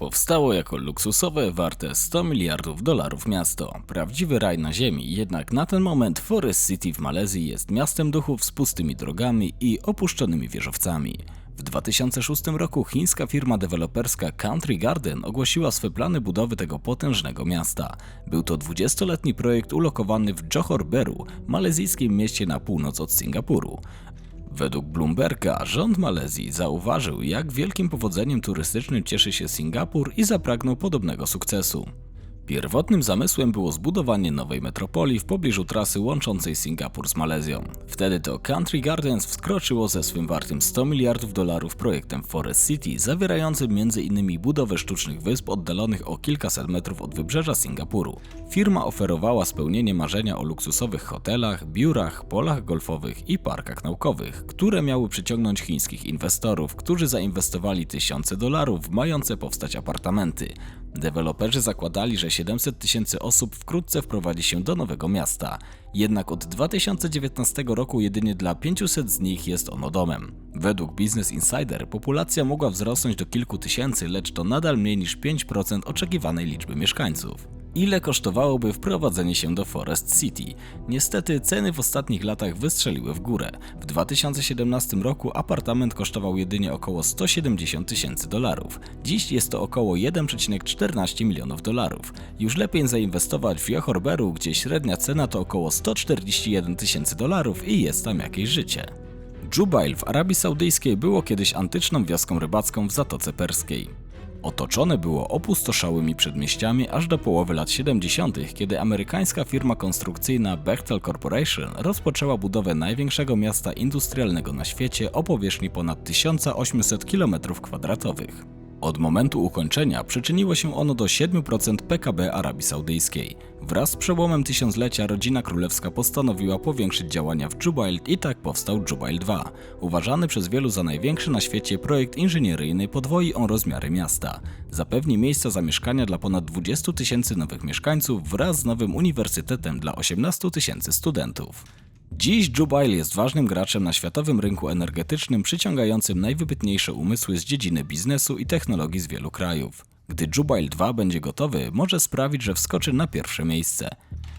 Powstało jako luksusowe, warte 100 miliardów dolarów miasto. Prawdziwy raj na ziemi, jednak na ten moment Forest City w Malezji jest miastem duchów z pustymi drogami i opuszczonymi wieżowcami. W 2006 roku chińska firma deweloperska Country Garden ogłosiła swe plany budowy tego potężnego miasta. Był to 20-letni projekt ulokowany w Johor Bahru, malezyjskim mieście na północ od Singapuru. Według Bloomberga rząd Malezji zauważył, jak wielkim powodzeniem turystycznym cieszy się Singapur i zapragnął podobnego sukcesu. Pierwotnym zamysłem było zbudowanie nowej metropolii w pobliżu trasy łączącej Singapur z Malezją. Wtedy to Country Gardens wkroczyło ze swym wartym 100 miliardów dolarów projektem Forest City, zawierającym m.in. budowę sztucznych wysp oddalonych o kilkaset metrów od wybrzeża Singapuru. Firma oferowała spełnienie marzenia o luksusowych hotelach, biurach, polach golfowych i parkach naukowych, które miały przyciągnąć chińskich inwestorów, którzy zainwestowali tysiące dolarów w mające powstać apartamenty. Deweloperzy zakładali, że 700 tysięcy osób wkrótce wprowadzi się do nowego miasta. Jednak od 2019 roku jedynie dla 500 z nich jest ono domem. Według Business Insider populacja mogła wzrosnąć do kilku tysięcy, lecz to nadal mniej niż 5% oczekiwanej liczby mieszkańców. Ile kosztowałoby wprowadzenie się do Forest City? Niestety ceny w ostatnich latach wystrzeliły w górę. W 2017 roku apartament kosztował jedynie około 170 tysięcy dolarów. Dziś jest to około 1,14 milionów dolarów. Już lepiej zainwestować w Johor Bahru, gdzie średnia cena to około 141 tysięcy dolarów i jest tam jakieś życie. Jubail w Arabii Saudyjskiej było kiedyś antyczną wioską rybacką w Zatoce Perskiej. Otoczone było opustoszałymi przedmieściami aż do połowy lat 70., kiedy amerykańska firma konstrukcyjna Bechtel Corporation rozpoczęła budowę największego miasta industrialnego na świecie o powierzchni ponad 1800 km2. Od momentu ukończenia przyczyniło się ono do 7% PKB Arabii Saudyjskiej. Wraz z przełomem tysiąclecia rodzina królewska postanowiła powiększyć działania w Jubail i tak powstał Jubail 2. Uważany przez wielu za największy na świecie projekt inżynieryjny podwoi on rozmiary miasta. Zapewni miejsca zamieszkania dla ponad 20 tysięcy nowych mieszkańców wraz z nowym uniwersytetem dla 18 tysięcy studentów. Dziś Jubail jest ważnym graczem na światowym rynku energetycznym, przyciągającym najwybitniejsze umysły z dziedziny biznesu i technologii z wielu krajów. Gdy Jubail 2 będzie gotowy, może sprawić, że wskoczy na pierwsze miejsce.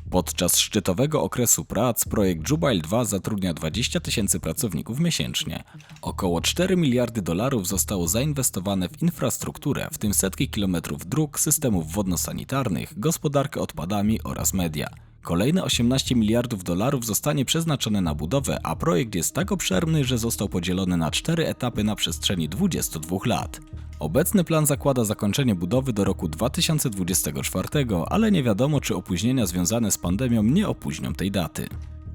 Podczas szczytowego okresu prac projekt Jubail 2 zatrudnia 20 tysięcy pracowników miesięcznie. Około 4 miliardy dolarów zostało zainwestowane w infrastrukturę, w tym setki kilometrów dróg, systemów wodno-sanitarnych, gospodarkę odpadami oraz media. Kolejne 18 miliardów dolarów zostanie przeznaczone na budowę, a projekt jest tak obszerny, że został podzielony na cztery etapy na przestrzeni 22 lat. Obecny plan zakłada zakończenie budowy do roku 2024, ale nie wiadomo, czy opóźnienia związane z pandemią nie opóźnią tej daty.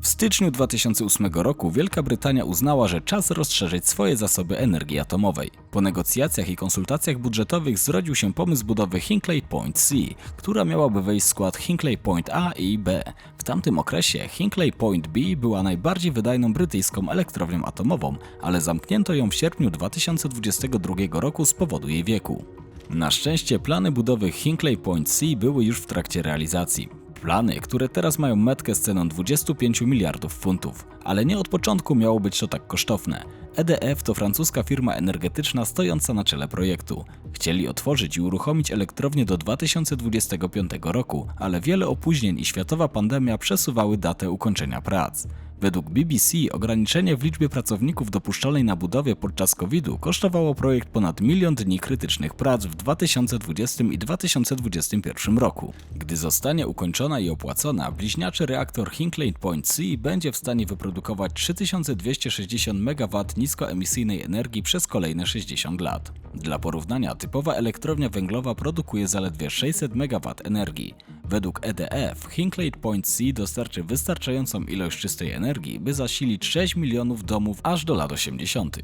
W styczniu 2008 roku Wielka Brytania uznała, że czas rozszerzyć swoje zasoby energii atomowej. Po negocjacjach i konsultacjach budżetowych zrodził się pomysł budowy Hinkley Point C, która miałaby wejść w skład Hinkley Point A i B. W tamtym okresie Hinkley Point B była najbardziej wydajną brytyjską elektrownią atomową, ale zamknięto ją w sierpniu 2022 roku z powodu jej wieku. Na szczęście plany budowy Hinkley Point C były już w trakcie realizacji. Plany, które teraz mają metkę z ceną 25 miliardów funtów, ale nie od początku miało być to tak kosztowne. EDF to francuska firma energetyczna stojąca na czele projektu. Chcieli otworzyć i uruchomić elektrownię do 2025 roku, ale wiele opóźnień i światowa pandemia przesuwały datę ukończenia prac. Według BBC ograniczenie w liczbie pracowników dopuszczalnej na budowie podczas COVID-u kosztowało projekt ponad milion dni krytycznych prac w 2020 i 2021 roku. Gdy zostanie ukończona i opłacona, bliźniaczy reaktor Hinkley Point C będzie w stanie wyprodukować 3260 MW niskoemisyjnej energii przez kolejne 60 lat. Dla porównania, typowa elektrownia węglowa produkuje zaledwie 600 MW energii. Według EDF Hinkley Point C dostarczy wystarczającą ilość czystej energii, by zasilić 6 milionów domów aż do lat 80.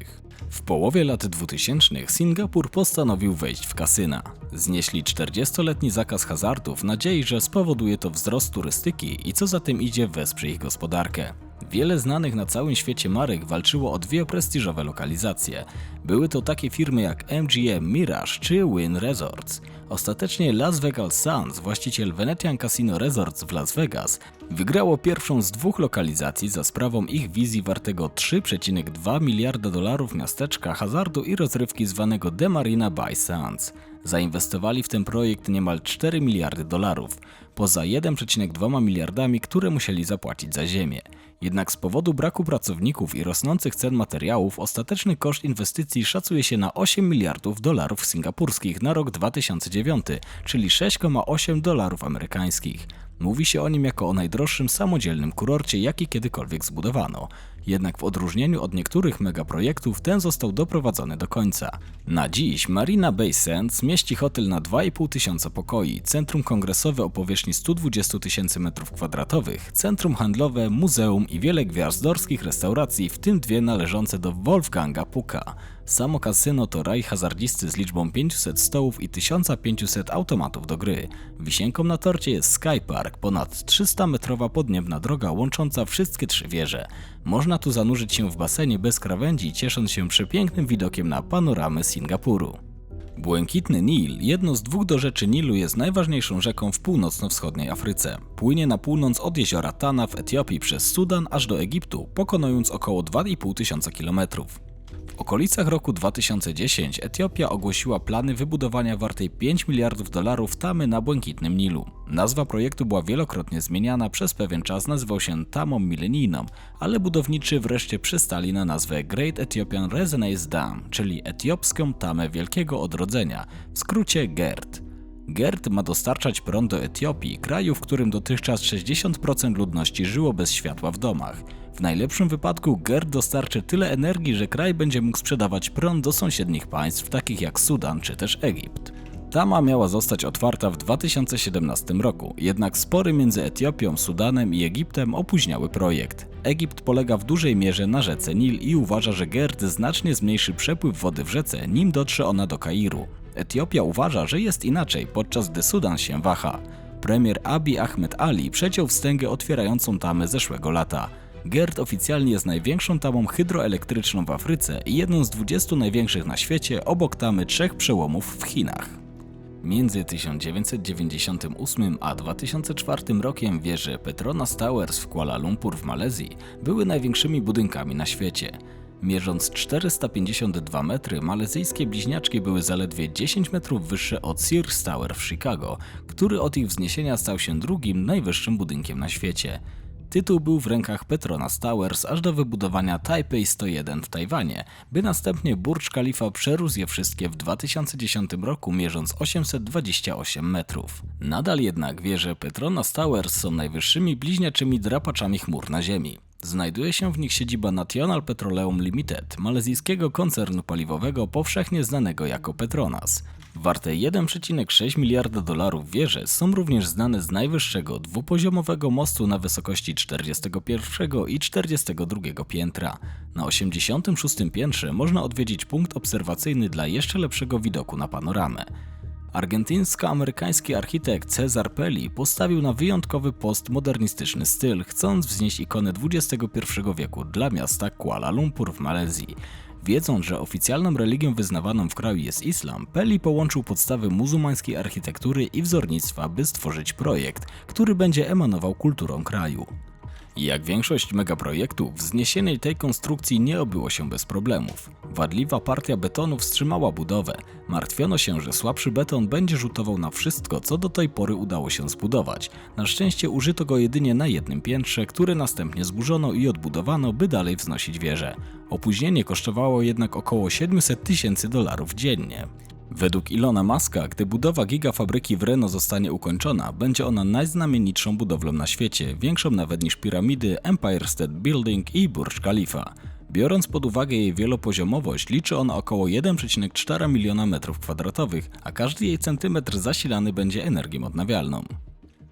W połowie lat 2000 Singapur postanowił wejść w kasyna. Znieśli 40-letni zakaz hazardów w nadziei, że spowoduje to wzrost turystyki i co za tym idzie wesprze ich gospodarkę. Wiele znanych na całym świecie marek walczyło o dwie prestiżowe lokalizacje. Były to takie firmy jak MGM Mirage czy Wynn Resorts. Ostatecznie Las Vegas Sands, właściciel Venetian Casino Resorts w Las Vegas, wygrało pierwszą z dwóch lokalizacji za sprawą ich wizji wartego 3,2 miliarda dolarów miasteczka hazardu i rozrywki zwanego The Marina by Sands. Zainwestowali w ten projekt niemal 4 miliardy dolarów, poza 1,2 miliardami, które musieli zapłacić za ziemię. Jednak z powodu braku pracowników i rosnących cen materiałów ostateczny koszt inwestycji szacuje się na 8 miliardów dolarów singapurskich na rok 2009, czyli 6,8 dolarów amerykańskich. Mówi się o nim jako o najdroższym samodzielnym kurorcie, jaki kiedykolwiek zbudowano. Jednak w odróżnieniu od niektórych megaprojektów ten został doprowadzony do końca. Na dziś Marina Bay Sands mieści hotel na 2,5 tysiąca pokoi, centrum kongresowe o powierzchni 120 tysięcy m2, centrum handlowe, muzeum i wiele gwiazdorskich restauracji, w tym dwie należące do Wolfganga Puka. Samo kasyno to raj hazardzisty z liczbą 500 stołów i 1500 automatów do gry. Wisienką na torcie jest Sky Park, ponad 300-metrowa podniebna droga łącząca wszystkie trzy wieże. Można tu zanurzyć się w basenie bez krawędzi, ciesząc się przepięknym widokiem na panoramę Singapuru. Błękitny Nil, jedno z dwóch dorzeczy Nilu, jest najważniejszą rzeką w północno-wschodniej Afryce. Płynie na północ od jeziora Tana w Etiopii przez Sudan aż do Egiptu, pokonując około 2,5 tysiąca kilometrów. W okolicach roku 2010 Etiopia ogłosiła plany wybudowania wartej 5 miliardów dolarów tamy na Błękitnym Nilu. Nazwa projektu była wielokrotnie zmieniana, przez pewien czas nazywał się tamą milenijną, ale budowniczy wreszcie przystali na nazwę Great Ethiopian Resonance Dam, czyli etiopską tamę wielkiego odrodzenia, w skrócie GERD. GERD ma dostarczać prąd do Etiopii, kraju, w którym dotychczas 60% ludności żyło bez światła w domach. W najlepszym wypadku GERD dostarczy tyle energii, że kraj będzie mógł sprzedawać prąd do sąsiednich państw, takich jak Sudan czy też Egipt. Tama miała zostać otwarta w 2017 roku, jednak spory między Etiopią, Sudanem i Egiptem opóźniały projekt. Egipt polega w dużej mierze na rzece Nil i uważa, że GERD znacznie zmniejszy przepływ wody w rzece, nim dotrze ona do Kairu. Etiopia uważa, że jest inaczej, podczas gdy Sudan się waha. Premier Abiy Ahmed Ali przeciął wstęgę otwierającą tamę zeszłego lata. GERD oficjalnie jest największą tamą hydroelektryczną w Afryce i jedną z 20 największych na świecie obok tamy trzech przełomów w Chinach. Między 1998 a 2004 rokiem wieże Petronas Towers w Kuala Lumpur w Malezji były największymi budynkami na świecie. Mierząc 452 metry, malezyjskie bliźniaczki były zaledwie 10 metrów wyższe od Sears Tower w Chicago, który od ich wzniesienia stał się drugim najwyższym budynkiem na świecie. Tytuł był w rękach Petronas Towers aż do wybudowania Taipei 101 w Tajwanie, by następnie Burj Khalifa przerósł je wszystkie w 2010 roku mierząc 828 metrów. Nadal jednak wieże Petronas Towers są najwyższymi bliźniaczymi drapaczami chmur na Ziemi. Znajduje się w nich siedziba National Petroleum Limited, malezyjskiego koncernu paliwowego powszechnie znanego jako Petronas. Warte 1,6 miliarda dolarów wieże są również znane z najwyższego dwupoziomowego mostu na wysokości 41 i 42 piętra. Na 86 piętrze można odwiedzić punkt obserwacyjny dla jeszcze lepszego widoku na panoramę. Argentyńsko-amerykański architekt Cezar Pelli postawił na wyjątkowy postmodernistyczny styl, chcąc wznieść ikonę XXI wieku dla miasta Kuala Lumpur w Malezji. Wiedząc, że oficjalną religią wyznawaną w kraju jest islam, Pelli połączył podstawy muzułmańskiej architektury i wzornictwa, by stworzyć projekt, który będzie emanował kulturą kraju. Jak większość megaprojektów, wzniesienie tej konstrukcji nie obyło się bez problemów. Wadliwa partia betonu wstrzymała budowę. Martwiono się, że słabszy beton będzie rzutował na wszystko, co do tej pory udało się zbudować. Na szczęście użyto go jedynie na jednym piętrze, które następnie zburzono i odbudowano, by dalej wznosić wieżę. Opóźnienie kosztowało jednak około 700 tysięcy dolarów dziennie. Według Ilona Muska, gdy budowa gigafabryki w Reno zostanie ukończona, będzie ona najznamienitszą budowlą na świecie, większą nawet niż piramidy, Empire State Building i Burj Khalifa. Biorąc pod uwagę jej wielopoziomowość, liczy ona około 1,4 miliona metrów kwadratowych, a każdy jej centymetr zasilany będzie energią odnawialną.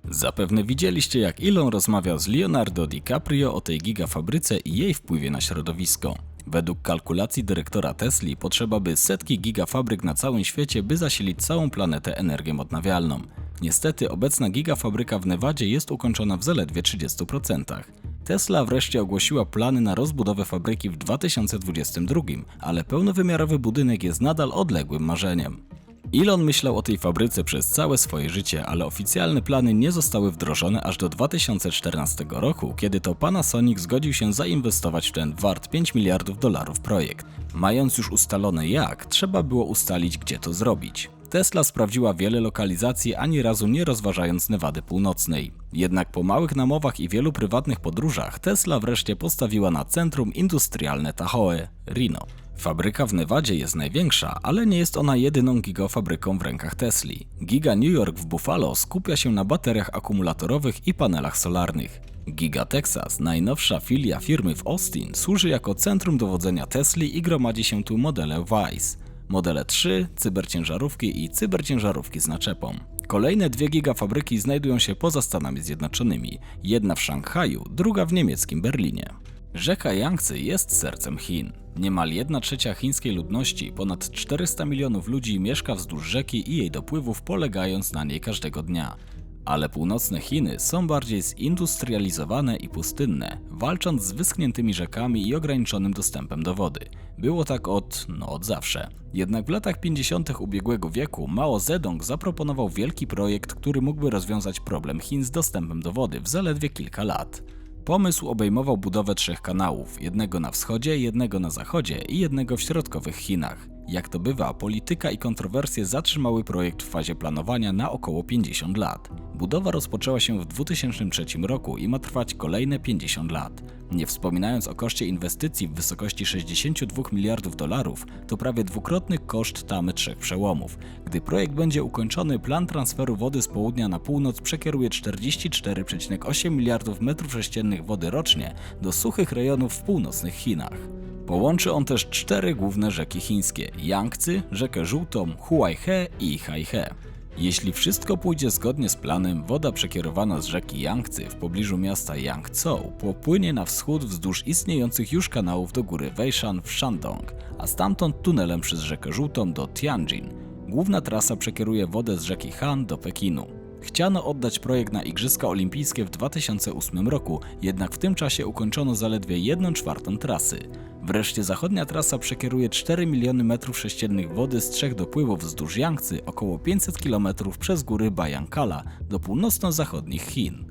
Zapewne widzieliście, jak Elon rozmawiał z Leonardo DiCaprio o tej gigafabryce i jej wpływie na środowisko. Według kalkulacji dyrektora Tesli potrzeba by setki gigafabryk na całym świecie, by zasilić całą planetę energią odnawialną. Niestety obecna gigafabryka w Nevadzie jest ukończona w zaledwie 30%. Tesla wreszcie ogłosiła plany na rozbudowę fabryki w 2022, ale pełnowymiarowy budynek jest nadal odległym marzeniem. Elon myślał o tej fabryce przez całe swoje życie, ale oficjalne plany nie zostały wdrożone aż do 2014 roku, kiedy to Panasonic zgodził się zainwestować w ten wart 5 miliardów dolarów projekt. Mając już ustalone jak, trzeba było ustalić gdzie to zrobić. Tesla sprawdziła wiele lokalizacji, ani razu nie rozważając Nevady Północnej. Jednak po małych namowach i wielu prywatnych podróżach Tesla wreszcie postawiła na centrum industrialne Tahoe, Reno. Fabryka w Nevadzie jest największa, ale nie jest ona jedyną gigafabryką w rękach Tesli. Giga New York w Buffalo skupia się na bateriach akumulatorowych i panelach solarnych. Giga Texas, najnowsza filia firmy w Austin, służy jako centrum dowodzenia Tesli i gromadzi się tu modele Vice. Modele 3, cyberciężarówki i cyberciężarówki z naczepą. Kolejne dwie gigafabryki znajdują się poza Stanami Zjednoczonymi. Jedna w Szanghaju, druga w niemieckim Berlinie. Rzeka Yangtze jest sercem Chin. Niemal 1 trzecia chińskiej ludności, ponad 400 milionów ludzi mieszka wzdłuż rzeki i jej dopływów, polegając na niej każdego dnia. Ale północne Chiny są bardziej zindustrializowane i pustynne, walcząc z wyschniętymi rzekami i ograniczonym dostępem do wody. Było tak od, no od zawsze. Jednak w latach 50. ubiegłego wieku Mao Zedong zaproponował wielki projekt, który mógłby rozwiązać problem Chin z dostępem do wody w zaledwie kilka lat. Pomysł obejmował budowę trzech kanałów, jednego na wschodzie, jednego na zachodzie i jednego w środkowych Chinach. Jak to bywa, polityka i kontrowersje zatrzymały projekt w fazie planowania na około 50 lat. Budowa rozpoczęła się w 2003 roku i ma trwać kolejne 50 lat. Nie wspominając o koszcie inwestycji w wysokości 62 miliardów dolarów, to prawie dwukrotny koszt tamy trzech przełomów. Gdy projekt będzie ukończony, plan transferu wody z południa na północ przekieruje 44,8 miliardów metrów sześciennych wody rocznie do suchych rejonów w północnych Chinach. Połączy on też cztery główne rzeki chińskie: Yangtze, rzekę Żółtą, Huaihe i Haihe. Jeśli wszystko pójdzie zgodnie z planem, woda przekierowana z rzeki Yangtze w pobliżu miasta Yangzhou popłynie na wschód wzdłuż istniejących już kanałów do góry Weishan w Shandong, a stamtąd tunelem przez rzekę Żółtą do Tianjin. Główna trasa przekieruje wodę z rzeki Han do Pekinu. Chciano oddać projekt na Igrzyska Olimpijskie w 2008 roku, jednak w tym czasie ukończono zaledwie 1 czwartą trasy. Wreszcie zachodnia trasa przekieruje 4 miliony metrów sześciennych wody z trzech dopływów wzdłuż Yangtze, około 500 km przez góry Bajankala do północno-zachodnich Chin.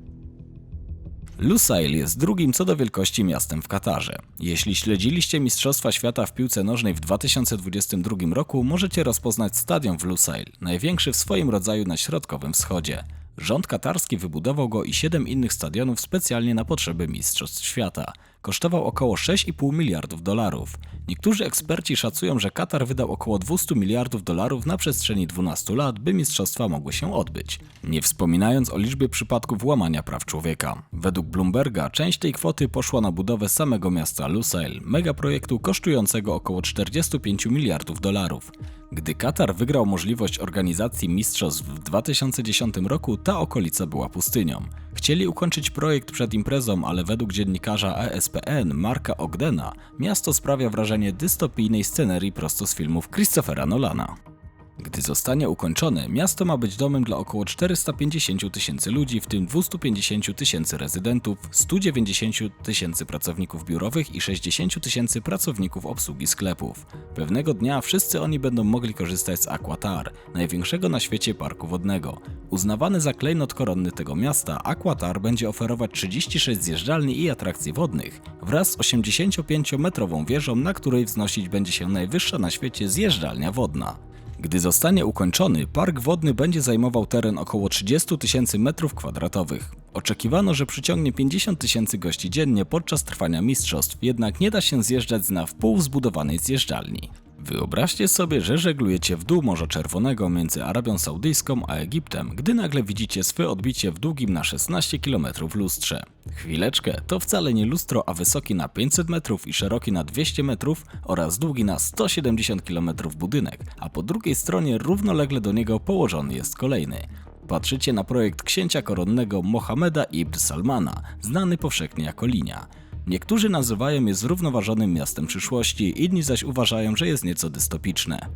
Lusail jest drugim co do wielkości miastem w Katarze. Jeśli śledziliście Mistrzostwa Świata w piłce nożnej w 2022 roku, możecie rozpoznać stadion w Lusail, największy w swoim rodzaju na Środkowym Wschodzie. Rząd katarski wybudował go i siedem innych stadionów specjalnie na potrzeby Mistrzostw Świata. Kosztował około 6,5 miliardów dolarów. Niektórzy eksperci szacują, że Katar wydał około 200 miliardów dolarów na przestrzeni 12 lat, by mistrzostwa mogły się odbyć. Nie wspominając o liczbie przypadków łamania praw człowieka. Według Bloomberga część tej kwoty poszła na budowę samego miasta Lusail, megaprojektu kosztującego około 45 miliardów dolarów. Gdy Katar wygrał możliwość organizacji mistrzostw w 2010 roku, ta okolica była pustynią. Chcieli ukończyć projekt przed imprezą, ale według dziennikarza ESPN Marka Ogdena miasto sprawia wrażenie dystopijnej scenerii prosto z filmów Christophera Nolana. Gdy zostanie ukończone, miasto ma być domem dla około 450 tysięcy ludzi, w tym 250 tysięcy rezydentów, 190 tysięcy pracowników biurowych i 60 tysięcy pracowników obsługi sklepów. Pewnego dnia wszyscy oni będą mogli korzystać z Aquatar, największego na świecie parku wodnego. Uznawany za klejnot koronny tego miasta, Aquatar będzie oferować 36 zjeżdżalni i atrakcji wodnych wraz z 85-metrową wieżą, na której wznosić będzie się najwyższa na świecie zjeżdżalnia wodna. Gdy zostanie ukończony, park wodny będzie zajmował teren około 30 tysięcy metrów kwadratowych. Oczekiwano, że przyciągnie 50 tysięcy gości dziennie podczas trwania mistrzostw, jednak nie da się zjeżdżać z na wpół zbudowanej zjeżdżalni. Wyobraźcie sobie, że żeglujecie w dół Morza Czerwonego między Arabią Saudyjską a Egiptem, gdy nagle widzicie swe odbicie w długim na 16 km lustrze. Chwileczkę, to wcale nie lustro, a wysoki na 500 metrów i szeroki na 200 metrów oraz długi na 170 km budynek, a po drugiej stronie równolegle do niego położony jest kolejny. Patrzycie na projekt księcia koronnego Mohameda ibn Salmana, znany powszechnie jako Linia. Niektórzy nazywają je zrównoważonym miastem przyszłości, inni zaś uważają, że jest nieco dystopiczne.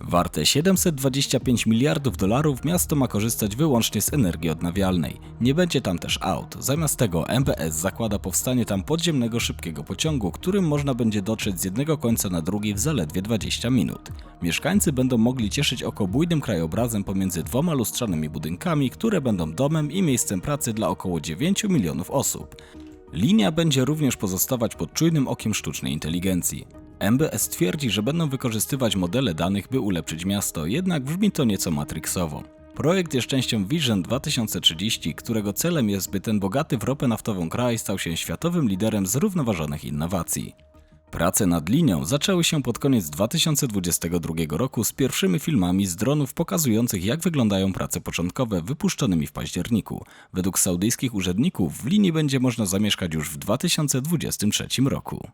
Warte 725 miliardów dolarów miasto ma korzystać wyłącznie z energii odnawialnej. Nie będzie tam też aut. Zamiast tego MBS zakłada powstanie tam podziemnego szybkiego pociągu, którym można będzie dotrzeć z jednego końca na drugi w zaledwie 20 minut. Mieszkańcy będą mogli cieszyć oko bujnym krajobrazem pomiędzy dwoma lustrzanymi budynkami, które będą domem i miejscem pracy dla około 9 milionów osób. Linia będzie również pozostawać pod czujnym okiem sztucznej inteligencji. MBS twierdzi, że będą wykorzystywać modele danych, by ulepszyć miasto, jednak brzmi to nieco matrixowo. Projekt jest częścią Vision 2030, którego celem jest, by ten bogaty w ropę naftową kraj stał się światowym liderem zrównoważonych innowacji. Prace nad linią zaczęły się pod koniec 2022 roku z pierwszymi filmami z dronów pokazujących jak wyglądają prace początkowe wypuszczonymi w październiku. Według saudyjskich urzędników w linii będzie można zamieszkać już w 2023 roku.